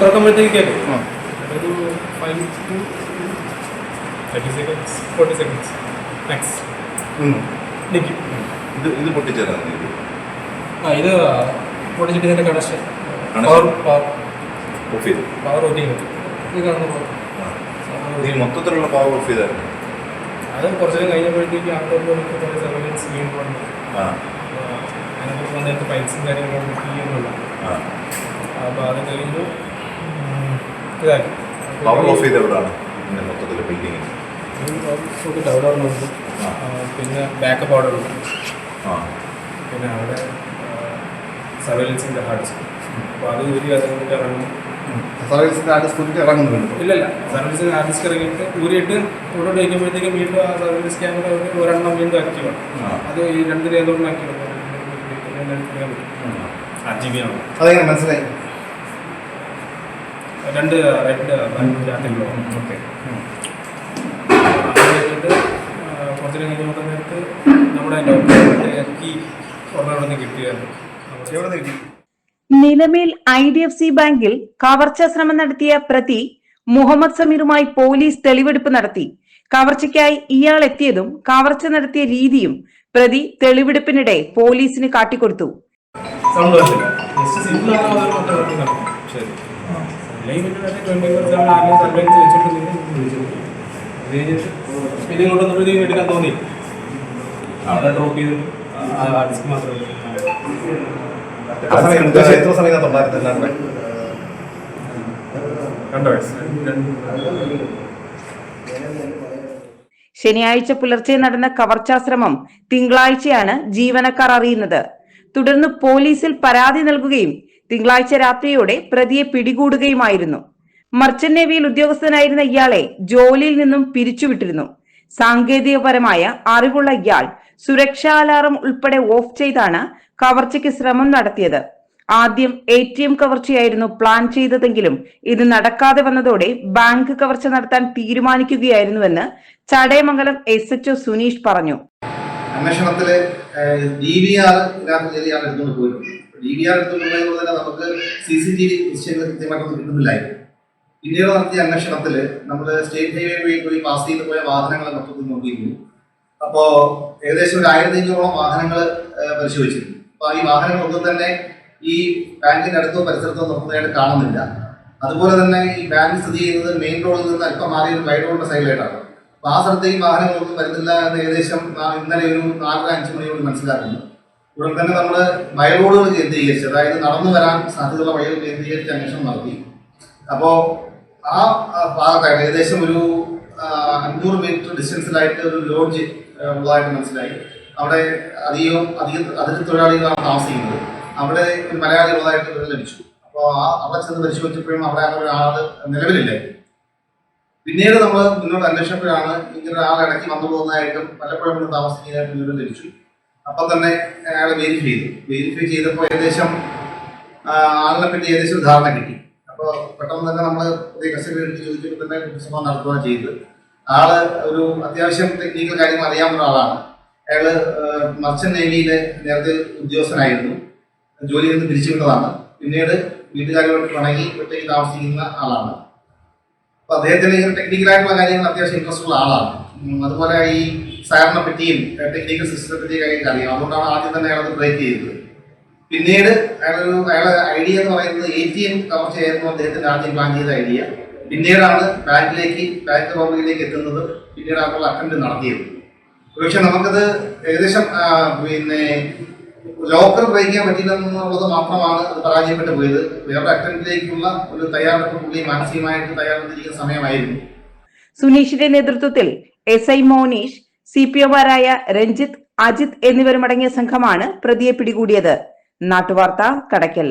തുറക്കുമ്പോഴത്തേക്കല്ലേ. ഒരു five to thirty seconds forty seconds max. നിൽക്കും ഇത് ഇത് പൊട്ടിച്ചതാണ് ഇത് ആ ഇത് പൊട്ടിച്ചിട്ട് ഇതിന്റെ കണക്ഷൻ? പവർ പവർ ഓഫ് ചെയ്തു. പവർ ഓഫ് ചെയ്യുന്നത് ഇത് കാണുന്ന പവർ. ഈ മൊത്തത്തിലുള്ള പവർ ഓഫ് ചെയ്തായിരുന്നു. അത് കുറച്ച് കഴിഞ്ഞപ്പോഴത്തേക്ക് പോയിട്ട് കുറേ സർവൈലൻസ് ആ. അതിനകത്ത് വന്നിട്ട് പൈൽസും കാര്യങ്ങളും ആ. അപ്പോൾ അത് കഴിഞ്ഞു. ഇതാക്കി പവർ ഓഫ് എവിടെയാണ് മൊത്തത്തിൽ ബിൽഡിങ്ങിന് പിന്നെ ബാക്കപ്പ് ഓർഡർ ഉണ്ട് പിന്നെ അവിടെ സർവൈലൻസിന്റെ ഹാർഡ് ഡിസ്ക് അപ്പോൾ അത് ഒരു അത് കൊണ്ടിട്ട് ഇറങ്ങും സർവീസിന്റെ ആർട്ട് സ്കൂളിൽ ഇറങ്ങുന്നുണ്ട് ഇല്ലല്ല സർവീസിന് ഹാർഡ് ഡിസ്ക് ഇറങ്ങിയിട്ട് ഊരിയിട്ട് ഇവിടെ കഴിക്കുമ്പോഴത്തേക്കും വീണ്ടും ആ സർവീസ് ക്യാമറ ഒരെണ്ണം വീണ്ടും ആക്റ്റീവ് അത് ഈ രണ്ട് രേഖകളും ആക്റ്റീവ് അതെങ്ങനെ മനസ്സിലായി രണ്ട് റെഡ് ബൾബിന്റെ ഓക്കെ. കുറച്ച് കഴിഞ്ഞ് നോക്കുന്ന നേരത്ത് നമ്മുടെ ഒരെണ്ണം നിന്ന് കിട്ടിയായിരുന്നു Nilamel I D F C ബാങ്കിൽ കവർച്ച ശ്രമം നടത്തിയ പ്രതി മുഹമ്മദ് സമീറുമായി പോലീസ് തെളിവെടുപ്പ് നടത്തി. കവർച്ചയ്ക്കായി ഇയാൾ എത്തിയതും കവർച്ച നടത്തിയ രീതിയും പ്രതി തെളിവെടുപ്പിനിടെ പോലീസിന് കാട്ടിക്കൊടുത്തു. ശരി. പിന്നെ ഇങ്ങോട്ട് വന്നപ്പോഴത്തേക്കും എടുക്കാൻ തോന്നി അവിടെ ഡ്രോപ്പ് ചെയ്തിട്ട് ആ ഡിസ്ക് മാത്രമേ എത്ര രണ്ട് ശനിയാഴ്ച പുലർച്ചെ നടന്ന കവർച്ചാശ്രമം തിങ്കളാഴ്ചയാണ് ജീവനക്കാർ അറിയുന്നത്. തുടർന്ന് പോലീസിൽ പരാതി നൽകുകയും തിങ്കളാഴ്ച രാത്രിയോടെ പ്രതിയെ പിടികൂടുകയുമായിരുന്നു. മർച്ചന്റ് നേവിയിൽ ഉദ്യോഗസ്ഥനായിരുന്ന ഇയാളെ ജോലിയിൽ നിന്നും പിരിച്ചുവിട്ടിരുന്നു. സാങ്കേതികപരമായ അറിവുള്ള ഇയാൾ സുരക്ഷാ അലാറം ഉൾപ്പെടെ ഓഫ് ചെയ്താണ് കവർച്ചയ്ക്ക് ശ്രമം നടത്തിയത്. ആദ്യം എ ടി എം കവർച്ചയായിരുന്നു പ്ലാൻ ചെയ്തതെങ്കിലും ഇത് നടക്കാതെ വന്നതോടെ ബാങ്ക് കവർച്ച നടത്താൻ തീരുമാനിക്കുകയായിരുന്നുവെന്ന് ചടയമംഗലം എസ് എച്ച് സുനീഷ് പറഞ്ഞു. അന്വേഷണത്തിൽ ഡി വി ആർ പോയിട്ടുണ്ട്. ഡി വി തന്നെ നമുക്ക് സി സി ടി വി ദൃശ്യങ്ങൾ കൃത്യമായിട്ട് കിട്ടുന്നില്ലായിരുന്നു. പിന്നീട് നടത്തിയ അന്വേഷണത്തിൽ നമ്മൾ സ്റ്റേറ്റ് ഹൈവേ വഴി പോയി പാസ് ചെയ്ത് പോയ വാഹനങ്ങളെ മൊത്തത്തിൽ നോക്കിയിരുന്നു. അപ്പോൾ ഏകദേശം ഒരു ആയിരത്തി അഞ്ഞൂറോളം വാഹനങ്ങൾ പരിശോധിച്ചിരുന്നു. അപ്പോൾ ഈ വാഹനങ്ങളൊന്നും തന്നെ ഈ ബാങ്കിന്റെ അടുത്തോ പരിസരത്തോ നിർത്തുന്നതായിട്ട് കാണുന്നില്ല. അതുപോലെ തന്നെ ഈ ബാങ്ക് സ്ഥിതി ചെയ്യുന്നത് മെയിൻ റോഡിൽ നിന്ന് അല്പം മാറി ഒരു വൈഡ് റോഡിന്റെ സൈഡിലായിട്ടാണ് അപ്പൊ ആ സ്ഥലത്തേക്ക് വാഹനങ്ങളൊന്നും വരുന്നില്ല എന്ന് ഏകദേശം ഇന്നലെ ഒരു നാലര അഞ്ച് മണിയോട് മനസ്സിലാക്കുന്നു. ഉടൻ തന്നെ നമ്മൾ ബൈ റോഡുകൾ കേന്ദ്രീകരിച്ച് അതായത് നടന്നു വരാൻ സാധ്യതയുള്ള വഴികൾ കേന്ദ്രീകരിച്ച് അന്വേഷണം നടത്തി. അപ്പോൾ ആ ഭാഗത്തായിട്ട് ഏകദേശം ഒരു അഞ്ഞൂറ് മീറ്റർ ഡിസ്റ്റൻസിലായിട്ട് ഒരു ലോഡ്ജ് ഉള്ളതായിട്ട് മനസ്സിലായി. അവിടെ അധികം അധികം അതിഥി തൊഴിലാളികളാണ് താമസിക്കുന്നത്. അവിടെ ഒരു മലയാളി ഉള്ളതായിട്ട് വിവരം ലഭിച്ചു. അപ്പോൾ ആ അവിടെ ചെന്ന് പരിശോധിച്ചപ്പോഴും അവിടെ അങ്ങനെ ഒരാൾ നിലവിലില്ല. പിന്നീട് നമ്മൾ മുന്നോട്ട് അന്വേഷിച്ചപ്പോഴാണ് ഇങ്ങനെ ഒരാൾ ഇടയ്ക്ക് വന്നു പോകുന്നതായിട്ടും പലപ്പോഴും താമസിക്കുന്നതായിട്ടും വിവരം ലഭിച്ചു. അപ്പം തന്നെ അയാളെ വെരിഫൈ ചെയ്തു. വെരിഫൈ ചെയ്തപ്പോൾ ഏകദേശം ആളിനെ പറ്റി ഏകദേശം ധാരണ കിട്ടി. അപ്പോൾ പെട്ടെന്ന് തന്നെ നമ്മൾ പുതിയ കസ്റ്റഡി എടുത്ത് ചോദിച്ചപ്പോൾ തന്നെ കുറ്റസമ്മതം നടത്തുകയാണ് ചെയ്തത്. ആൾ ഒരു അത്യാവശ്യം ടെക്നിക്കൽ കാര്യങ്ങൾ അറിയാവുന്ന ആളാണ് അയാൾ മർച്ചന്റ് നേവിയിലെ നേരത്തെ ഉദ്യോഗസ്ഥനായിരുന്നു. ജോലിയിൽ നിന്ന് പിരിച്ചുവിട്ടതാണ് പിന്നീട് വീട്ടുകാരോട് പിണങ്ങി ഒറ്റയ്ക്ക് താമസിക്കുന്ന ആളാണ്. അപ്പൊ അദ്ദേഹത്തിന് ടെക്നിക്കലായിട്ടുള്ള കാര്യങ്ങൾ അത്യാവശ്യം ഇൻട്രസ്റ്റ് ഉള്ള ആളാണ്. അതുപോലെ ഈ സാറിനെ പറ്റിയും ടെക്നിക്കൽ സിസ്റ്റത്തെ പറ്റിയ കാര്യങ്ങൾ അറിയാം. അതുകൊണ്ടാണ് ആദ്യം തന്നെ അയാളത് ബ്രേക്ക് ചെയ്തത്. പിന്നീട് അയാളൊരു അയാളെ ഐഡിയ എന്ന് പറയുന്നത് എ ടി എം കവർ ചെയ്യായിരുന്നു അദ്ദേഹത്തിന്റെ ആദ്യം പ്ലാൻ ചെയ്ത ഐഡിയ പിന്നീടാണ് ബാങ്കിലേക്ക് ബാങ്ക് റോബറിയിലേക്ക് എത്തുന്നത്. പിന്നീട് ആളുകൾ അറ്റംപ്റ്റ് നടത്തിയത്. പക്ഷെ നമുക്കത് ഏകദേശം പിന്നെ ലോക്കർ ബ്രേക്ക് ചെയ്യാൻ പറ്റില്ലെന്നുള്ളത് മാത്രമാണ് അത് പരാജയപ്പെട്ടു പോയത്. വേറെ അറ്റംപ്റ്റിലേക്കുള്ള ഒരു തയ്യാറെടുപ്പ് പുള്ളി മാനസികമായിട്ട് തയ്യാറെടുത്തിരിക്കുന്ന സമയമായിരുന്നു. സുനീഷിന്റെ നേതൃത്വത്തിൽ S I Moneesh C P ഒമാരായ Ranjith Ajith എന്നിവരുമടങ്ങിയ സംഘമാണ് പ്രതിയെ പിടികൂടിയത്. നാട്ടുവാർത്ത കടയ്ക്കൽ